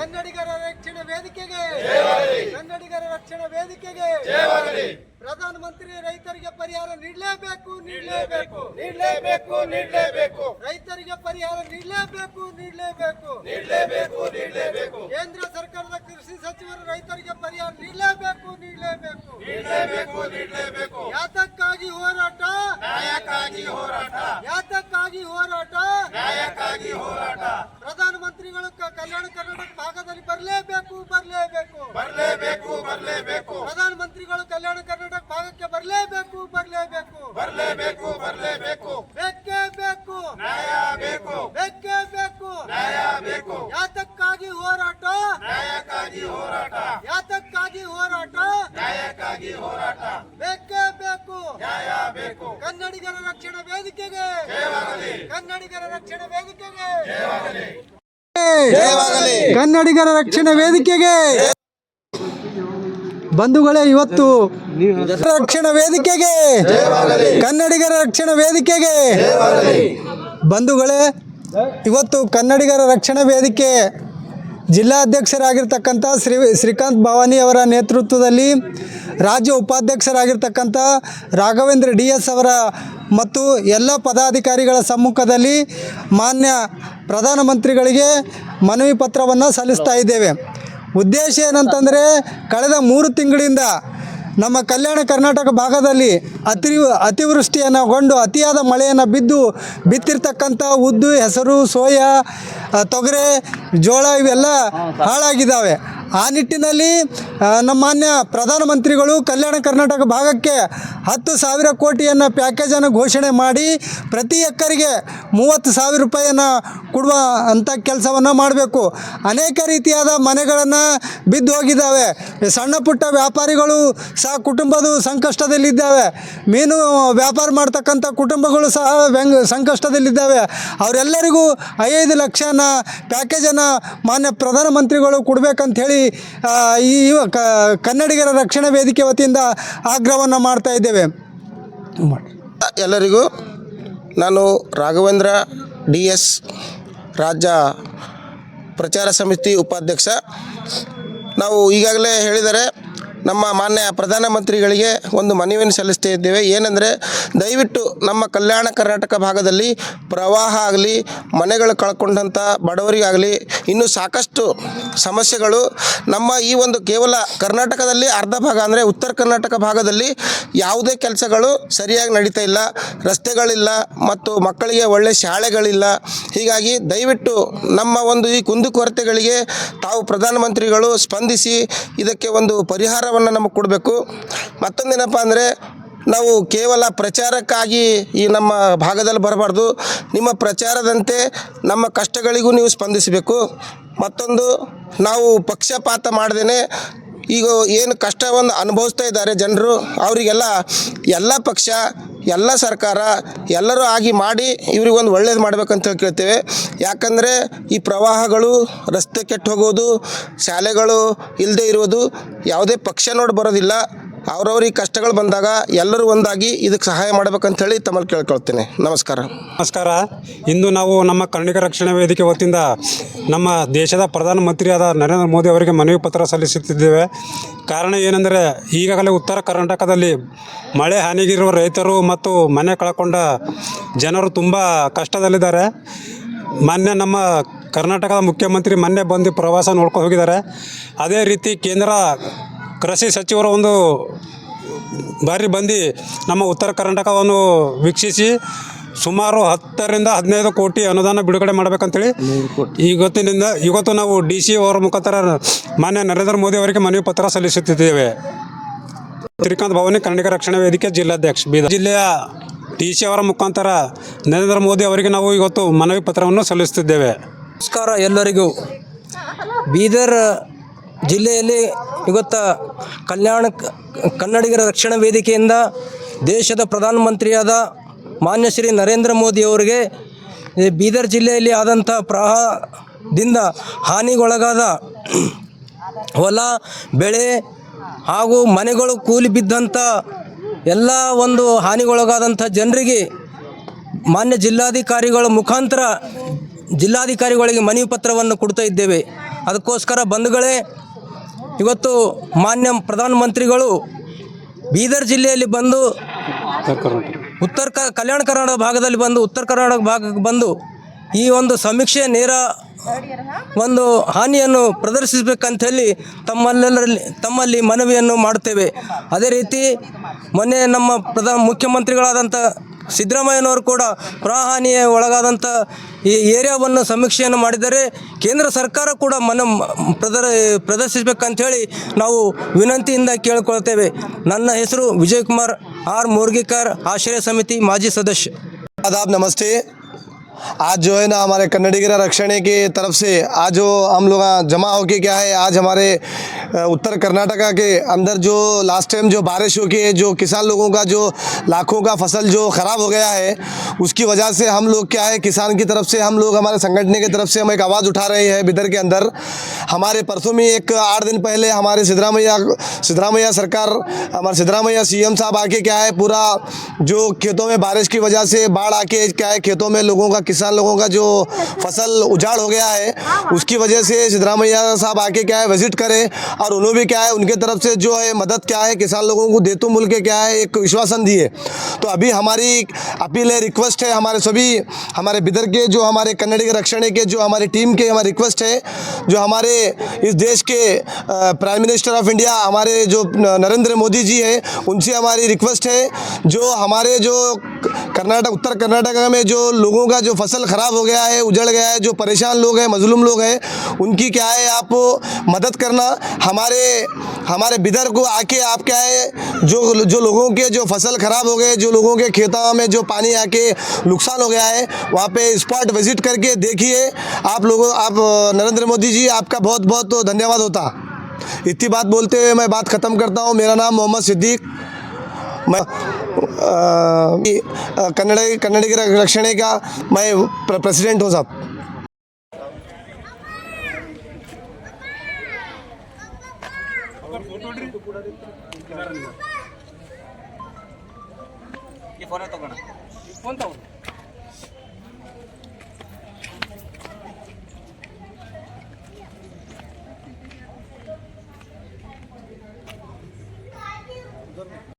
ಕನ್ನಡಿಗರ ರಕ್ಷಣೆ ವೇದಿಕೆಗೆ. ಕನ್ನಡಿಗರ ರಕ್ಷಣಾ ವೇದಿಕೆಗೆ. ಪ್ರಧಾನ ಮಂತ್ರಿ ರೈತರಿಗೆ ಪರಿಹಾರ ನೀಡಲೇಬೇಕು ನೀಡಲೇಬೇಕು. ನೀಡಲೇಬೇಕು ನೀಡಲೇಬೇಕು. ರೈತರಿಗೆ ಪರಿಹಾರ ನೀಡಲೇಬೇಕು ನೀಡಲೇಬೇಕು. ನೀಡಲೇಬೇಕು ನೀಡಲೇಬೇಕು. ಕೇಂದ್ರ ಸರ್ಕಾರದ ಕೃಷಿ ಸಚಿವರು ರೈತರಿಗೆ ಪರಿಹಾರ ನೀಡಲೇಬೇಕು ನೀಡಲೇಬೇಕು. ನೀಡಲೇಬೇಕು ನೀಡಲೇಬೇಕು. ಯಾತಕ್ಕಾಗಿ ಹೋರಾಟ? ನ್ಯಾಯಕ್ಕಾಗಿ ಹೋರಾಟ ಯಾತಕ್ಕಾಗಿ ಹೋರಾಟ ನ್ಯಾಯಕ್ಕಾಗಿ ಹೋರಾಟ ಪ್ರಧಾನಮಂತ್ರಿಗಳು ಕ- ಕಲ್ಯಾಣ ಕರ್ನಾಟಕ ಭಾಗದಲ್ಲಿ ಬರಲೇಬೇಕು ಬರಲೇಬೇಕು. ಬರಲೇಬೇಕು ಬರಲೇಬೇಕು. ಪ್ರಧಾನಮಂತ್ರಿಗಳು ಕಲ್ಯಾಣ ಕರ್ನಾಟಕ ಭಾಗಕ್ಕೆ ಬರಲೇಬೇಕು ಬರಲೇಬೇಕು. ಬರಲೇಬೇಕು ಬರಲೇಬೇಕು. ಬೇಕೇ ಬೇಕು. ನ್ಯಾಯ ಬೇಕು. ಬೇಕೇ ಬೇಕು. ನ್ಯಾಯ ಬೇಕು. ಯಾತಕ್ಕಾಗಿ ಹೋರಾಟ? ನ್ಯಾಯಕ್ಕಾಗಿ ಹೋರಾಟ. ಯಾತಕ್ಕಾಗಿ ಹೋರಾಟ? ನ್ಯಾಯಕ್ಕಾಗಿ ಹೋರಾಟ. ಬೇಕೇ ಬೇಕು. ನ್ಯಾಯ ಬೇಕು. ಕನ್ನಡಿಗರ ರಕ್ಷಣೆ ವೇದಿಕೆಗೆ. ಕನ್ನಡಿಗರ ರಕ್ಷಣೆ ವೇದಿಕೆಗೆ. ಕನ್ನಡಿಗರ ರಕ್ಷಣೆ ವೇದಿಕೆಗೆ. ಬಂಧುಗಳೇ ಇವತ್ತು ರಕ್ಷಣಾ ವೇದಿಕೆಗೆ. ಕನ್ನಡಿಗರ ರಕ್ಷಣಾ ವೇದಿಕೆಗೆ. ಬಂಧುಗಳೇ ಇವತ್ತು ಕನ್ನಡಿಗರ ರಕ್ಷಣಾ ವೇದಿಕೆ. ಜಿಲ್ಲಾಧ್ಯಕ್ಷರಾಗಿರ್ತಕ್ಕಂಥ ಶ್ರೀ ಶ್ರೀಕಾಂತ್ ಭವಾನಿ ಅವರ ನೇತೃತ್ವದಲ್ಲಿ ರಾಜ್ಯ ಉಪಾಧ್ಯಕ್ಷರಾಗಿರ್ತಕ್ಕಂಥ ರಾಘವೇಂದ್ರ ಡಿ ಎಸ್ ಅವರ ಮತ್ತು ಎಲ್ಲ ಪದಾಧಿಕಾರಿಗಳ ಸಮ್ಮುಖದಲ್ಲಿ ಮಾನ್ಯ ಪ್ರಧಾನಮಂತ್ರಿಗಳಿಗೆ ಮನವಿ ಪತ್ರವನ್ನು ಸಲ್ಲಿಸ್ತಾ ಇದ್ದೇವೆ. ಉದ್ದೇಶ ಏನಂತಂದರೆ ಕಳೆದ ಮೂರು ತಿಂಗಳಿಂದ ನಮ್ಮ ಕಲ್ಯಾಣ ಕರ್ನಾಟಕ ಭಾಗದಲ್ಲಿ ಅತಿ ಅತಿವೃಷ್ಟಿಯನ್ನಗೊಂಡು ಅತಿಯಾದ ಮಳೆಯನ್ನು ಬಿದ್ದು ಬಿತ್ತಿರ್ತಕ್ಕಂಥ ಉದ್ದು, ಹೆಸರು, ಸೋಯಾ ತೊಗರೆ, ಜೋಳ ಇವೆಲ್ಲ ಹಾಳಾಗಿದ್ದಾವೆ. ಆ ನಿಟ್ಟಿನಲ್ಲಿ ನಮ್ಮ ಮಾನ್ಯ ಪ್ರಧಾನಮಂತ್ರಿಗಳು ಕಲ್ಯಾಣ ಕರ್ನಾಟಕ ಭಾಗಕ್ಕೆ ಹತ್ತು ಸಾವಿರ ಕೋಟಿಯನ್ನು ಪ್ಯಾಕೇಜನ್ನು ಘೋಷಣೆ ಮಾಡಿ, ಪ್ರತಿ ಎಕರೆಗೆ ಮೂವತ್ತು ಸಾವಿರ ರೂಪಾಯಿಯನ್ನು ಕೊಡುವ ಅಂಥ ಕೆಲಸವನ್ನು ಮಾಡಬೇಕು. ಅನೇಕ ರೀತಿಯಾದ ಮನೆಗಳನ್ನು ಬಿದ್ದು ಹೋಗಿದ್ದಾವೆ. ಸಣ್ಣ ಪುಟ್ಟ ವ್ಯಾಪಾರಿಗಳು ಸಹ ಕುಟುಂಬದ ಸಂಕಷ್ಟದಲ್ಲಿದ್ದಾವೆ. ಮೀನು ವ್ಯಾಪಾರ ಮಾಡ್ತಕ್ಕಂಥ ಕುಟುಂಬಗಳು ಸಹ ವ್ಯಂಗ್, ಸಂಕಷ್ಟದಲ್ಲಿದ್ದಾವೆ. ಅವರೆಲ್ಲರಿಗೂ ಐದು ಲಕ್ಷನ ಪ್ಯಾಕೇಜನ್ನು ಮಾನ್ಯ ಪ್ರಧಾನಮಂತ್ರಿಗಳು ಕೊಡಬೇಕಂತ ಹೇಳಿ ಈ ಕನ್ನಡಿಗರ ರಕ್ಷಣಾ ವೇದಿಕೆ ವತಿಯಿಂದ ಆಗ್ರಹವನ್ನು ಮಾಡ್ತಾ ಇದ್ದೇವೆ. ಎಲ್ಲರಿಗೂ ನಾನು ರಾಘವೇಂದ್ರ ಡಿ ಎಸ್ ರಾಜ್ಯ ಪ್ರಚಾರ ಸಮಿತಿ ಉಪಾಧ್ಯಕ್ಷ. ನಾವು ಈಗಾಗಲೇ ಹೇಳಿದರೆ ನಮ್ಮ ಮಾನ್ಯ ಪ್ರಧಾನಮಂತ್ರಿಗಳಿಗೆ ಒಂದು ಮನವಿಯನ್ನು ಸಲ್ಲಿಸ್ತಾ ಇದ್ದೇವೆ. ಏನೆಂದರೆ, ದಯವಿಟ್ಟು ನಮ್ಮ ಕಲ್ಯಾಣ ಕರ್ನಾಟಕ ಭಾಗದಲ್ಲಿ ಪ್ರವಾಹ ಆಗಲಿ, ಮನೆಗಳು ಕಳ್ಕೊಂಡಂಥ ಬಡವರಿಗಾಗಲಿ, ಇನ್ನೂ ಸಾಕಷ್ಟು ಸಮಸ್ಯೆಗಳು ನಮ್ಮ ಈ ಒಂದು ಕೇವಲ ಕರ್ನಾಟಕದಲ್ಲಿ ಅರ್ಧ ಭಾಗ ಅಂದರೆ ಉತ್ತರ ಕರ್ನಾಟಕ ಭಾಗದಲ್ಲಿ ಯಾವುದೇ ಕೆಲಸಗಳು ಸರಿಯಾಗಿ ನಡೀತಾ ಇಲ್ಲ. ರಸ್ತೆಗಳಿಲ್ಲ ಮತ್ತು ಮಕ್ಕಳಿಗೆ ಒಳ್ಳೆಯ ಶಾಲೆಗಳಿಲ್ಲ. ಹೀಗಾಗಿ ದಯವಿಟ್ಟು ನಮ್ಮ ಒಂದು ಈ ಕುಂದುಕೊರತೆಗಳಿಗೆ ತಾವು ಪ್ರಧಾನಮಂತ್ರಿಗಳು ಸ್ಪಂದಿಸಿ ಇದಕ್ಕೆ ಒಂದು ಪರಿಹಾರವನ್ನು ನಮಗೆ ಕೊಡಬೇಕು. ಮತ್ತೊಂದೇನಪ್ಪ ಅಂದರೆ ನಾವು ಕೇವಲ ಪ್ರಚಾರಕ್ಕಾಗಿ ಈ ನಮ್ಮ ಭಾಗದಲ್ಲಿ ಬರಬಾರ್ದು. ನಿಮ್ಮ ಪ್ರಚಾರದಂತೆ ನಮ್ಮ ಕಷ್ಟಗಳಿಗೂ ನೀವು ಸ್ಪಂದಿಸಬೇಕು. ಮತ್ತೊಂದು, ನಾವು ಪಕ್ಷಪಾತ ಮಾಡ್ದೇ ಈಗ ಏನು ಕಷ್ಟವನ್ನು ಅನುಭವಿಸ್ತಾ ಇದ್ದಾರೆ ಜನರು, ಅವರಿಗೆಲ್ಲ ಎಲ್ಲ ಪಕ್ಷ ಎಲ್ಲ ಸರ್ಕಾರ ಎಲ್ಲರೂ ಆಗಿ ಮಾಡಿ ಇವ್ರಿಗೊಂದು ಒಳ್ಳೇದು ಮಾಡ್ಬೇಕಂತ ಹೇಳಿ ಕೇಳ್ತೇವೆ. ಯಾಕಂದರೆ ಈ ಪ್ರವಾಹಗಳು ರಸ್ತೆ ಕೆಟ್ಟು ಹೋಗೋದು, ಶಾಲೆಗಳು ಇಲ್ಲದೆ ಇರೋದು ಯಾವುದೇ ಪಕ್ಷ ನೋಡಿ ಬರೋದಿಲ್ಲ. ಅವ್ರವ್ರಿಗೆ ಕಷ್ಟಗಳು ಬಂದಾಗ ಎಲ್ಲರೂ ಒಂದಾಗಿ ಇದಕ್ಕೆ ಸಹಾಯ ಮಾಡ್ಬೇಕಂತ ಹೇಳಿ ತಮ್ಮಲ್ಲಿ ಕೇಳ್ಕೊಳ್ತೇನೆ. ನಮಸ್ಕಾರ. ನಮಸ್ಕಾರ. ಇಂದು ನಾವು ನಮ್ಮ ಕನ್ನಡಿಗ ರಕ್ಷಣಾ ವೇದಿಕೆ ವತಿಯಿಂದ ನಮ್ಮ ದೇಶದ ಪ್ರಧಾನಮಂತ್ರಿಯಾದ ನರೇಂದ್ರ ಮೋದಿ ಅವರಿಗೆ ಮನವಿ ಪತ್ರ ಸಲ್ಲಿಸುತ್ತಿದ್ದೇವೆ. ಕಾರಣ ಏನೆಂದರೆ ಈಗಾಗಲೇ ಉತ್ತರ ಕರ್ನಾಟಕದಲ್ಲಿ ಮಳೆ ಹಾನಿಗಿರುವ ರೈತರು ಮತ್ತು ಮನೆ ಕಳ್ಕೊಂಡ ಜನರು ತುಂಬ ಕಷ್ಟದಲ್ಲಿದ್ದಾರೆ. ಮಾನ್ಯ ನಮ್ಮ ಕರ್ನಾಟಕದ ಮುಖ್ಯಮಂತ್ರಿ ಮೊನ್ನೆ ಬಂದು ಪ್ರವಾಸ ನೋಡ್ಕೊಂಡು ಹೋಗಿದ್ದಾರೆ. ಅದೇ ರೀತಿ ಕೇಂದ್ರ ಕೃಷಿ ಸಚಿವರ ಒಂದು ಬಾರಿ ಬಂದು ನಮ್ಮ ಉತ್ತರ ಕರ್ನಾಟಕವನ್ನು ವೀಕ್ಷಿಸಿ ಸುಮಾರು ಹತ್ತರಿಂದ ಹದಿನೈದು ಕೋಟಿ ಅನುದಾನ ಬಿಡುಗಡೆ ಮಾಡಬೇಕಂತೇಳಿ ಇವತ್ತಿನಿಂದ ಇವತ್ತು ನಾವು ಡಿ ಸಿ ಅವರ ಮುಖಾಂತರ ಮಾನ್ಯ ನರೇಂದ್ರ ಮೋದಿ ಅವರಿಗೆ ಮನವಿ ಪತ್ರ ಸಲ್ಲಿಸುತ್ತಿದ್ದೇವೆ. ಶ್ರೀಕಾಂತ್ ಭವನಿ ಕನ್ನಡಿಗ ರಕ್ಷಣಾ ವೇದಿಕೆ ಜಿಲ್ಲಾಧ್ಯಕ್ಷ ಬೀದರ್ ಜಿಲ್ಲೆಯ ಡಿ ಸಿ ಅವರ ಮುಖಾಂತರ ನರೇಂದ್ರ ಮೋದಿ ಅವರಿಗೆ ನಾವು ಇವತ್ತು ಮನವಿ ಪತ್ರವನ್ನು ಸಲ್ಲಿಸುತ್ತಿದ್ದೇವೆ. ನಮಸ್ಕಾರ ಎಲ್ಲರಿಗೂ. ಬೀದರ್ ಜಿಲ್ಲೆಯಲ್ಲಿ ಇವತ್ತು ಕಲ್ಯಾಣ ಕನ್ನಡಿಗರ ರಕ್ಷಣಾ ವೇದಿಕೆಯಿಂದ ದೇಶದ ಪ್ರಧಾನಮಂತ್ರಿಯಾದ ಮಾನ್ಯ ಶ್ರೀ ನರೇಂದ್ರ ಮೋದಿ ಅವರಿಗೆ ಬೀದರ್ ಜಿಲ್ಲೆಯಲ್ಲಿ ಆದಂಥ ಪ್ರವಾಹದಿಂದ ಹಾನಿಗೊಳಗಾದ ಹೊಲ, ಬೆಳೆ ಹಾಗೂ ಮನೆಗಳು ಕೂಲಿ ಬಿದ್ದಂಥ ಎಲ್ಲ ಒಂದು ಹಾನಿಗೊಳಗಾದಂಥ ಜನರಿಗೆ ಮಾನ್ಯ ಜಿಲ್ಲಾಧಿಕಾರಿಗಳ ಮುಖಾಂತರ ಜಿಲ್ಲಾಧಿಕಾರಿಗಳಿಗೆ ಮನವಿ ಪತ್ರವನ್ನು ಕೊಡ್ತಾ ಇದ್ದೇವೆ. ಅದಕ್ಕೋಸ್ಕರ ಬಂಧುಗಳೇ ಇವತ್ತು ಮಾನ್ಯ ಪ್ರಧಾನಮಂತ್ರಿಗಳು ಬೀದರ್ ಜಿಲ್ಲೆಯಲ್ಲಿ ಬಂದು ಉತ್ತರ ಕ ಕಲ್ಯಾಣ ಕರ್ನಾಟಕ ಭಾಗದಲ್ಲಿ ಬಂದು ಉತ್ತರ ಕರ್ನಾಟಕ ಭಾಗಕ್ಕೆ ಬಂದು ಈ ಒಂದು ಸಮೀಕ್ಷೆ ನೇರ ಒಂದು ಹಾನಿಯನ್ನು ಪ್ರದರ್ಶಿಸಬೇಕಂತ ಹೇಳಿ ತಮ್ಮಲ್ಲೆಲ್ಲರಲ್ಲಿ ತಮ್ಮಲ್ಲಿ ಮನವಿಯನ್ನು ಮಾಡುತ್ತೇವೆ. ಅದೇ ರೀತಿ ಮೊನ್ನೆ ನಮ್ಮ ಪ್ರಧಾನ ಮುಖ್ಯಮಂತ್ರಿಗಳಾದಂಥ ಸಿದ್ದರಾಮಯ್ಯನವರು ಕೂಡ ಪ್ರಾಹಾನಿಯ ಒಳಗಾದಂಥ ಈ ಏರಿಯಾವನ್ನು ಸಮೀಕ್ಷೆಯನ್ನು ಮಾಡಿದರೆ ಕೇಂದ್ರ ಸರ್ಕಾರ ಕೂಡ ಮನ ಪ್ರದರ್ ಪ್ರದರ್ಶಿಸಬೇಕಂತ ಹೇಳಿ ನಾವು ವಿನಂತಿಯಿಂದ ಕೇಳಿಕೊಳ್ತೇವೆ ನನ್ನ ಹೆಸರು ವಿಜಯಕುಮಾರ್ ಆರ್ ಮುರ್ಗಿಕರ್ ಆಶ್ರಯ ಸಮಿತಿ ಮಾಜಿ ಸದಸ್ಯ आदाब नमस्ते आज जो है ना हमारे कन्नडिगरा रक्षण की तरफ से आज जो हम लोग यहाँ जमा होके क्या है आज हमारे अ, उत्तर कर्नाटका के अंदर जो लास्ट टाइम जो बारिश हो के जो किसान लोगों का जो लाखों का फ़सल जो ख़राब हो गया है, उसकी वजह से हम लोग क्या है, किसान की तरफ़ से हम लोग हमारे संगठन की तरफ़ से हम एक आवाज़ उठा रहे हैं बिदर के अंदर। हमारे परसों में एक आठ दिन पहले हमारे सिद्धरामैया सिद्धरामैया सरकार, हमारे सिद्धरामैया सीएम साहब आके क्या है, पूरा जो खेतों में बारिश की वजह से बाढ़ आके क्या है, खेतों में लोगों का, किसान लोगों का जो फ़सल उजाड़ हो गया है, उसकी वजह से सिद्धरामैया साहब आके क्या है विज़िट करें। और उन्होंने भी क्या है, उनके तरफ़ से जो है मदद क्या है, किसान लोगों को देतु मुल के क्या है, एक विश्वासन दिए तो अभी हमारी अपील है, रिक्वेस्ट है हमारे सभी, हमारे बिदर के जो हमारे कन्नड़ के, रक्षण के, जो हमारी टीम के, हमारी रिक्वेस्ट है, जो हमारे इस देश के प्राइम मिनिस्टर ऑफ़ इंडिया हमारे जो नरेंद्र मोदी जी है, उनसे हमारी रिक्वेस्ट है, जो हमारे जो कर्नाटक, उत्तर कर्नाटक में जो लोगों का जो फ़सल ख़राब हो गया है, उजड़ गया है, जो परेशान लोग हैं, मजलूम लोग हैं, उनकी क्या है, आप मदद करना हमारे हमारे बिदर को आके आप क्या है, जो जो लोगों के, जो फ़सल ख़राब हो गए, जो लोगों के खेतों में जो पानी आके नुकसान हो गया है, वहाँ पे स्पॉट विज़िट करके देखिए, आप लोगों, आप, नरेंद्र मोदी जी, आपका बहुत बहुत तो धन्यवाद होता। इतनी बात बोलते हुए मैं बात ख़त्म करता हूँ। मेरा नाम मोहम्मद सिद्दीक। मैं कन्नड़ कन्नड़ की रक्षण का मैं प्रेसिडेंट हूँ साहब। ಫೋನ್ ತಗೋಣ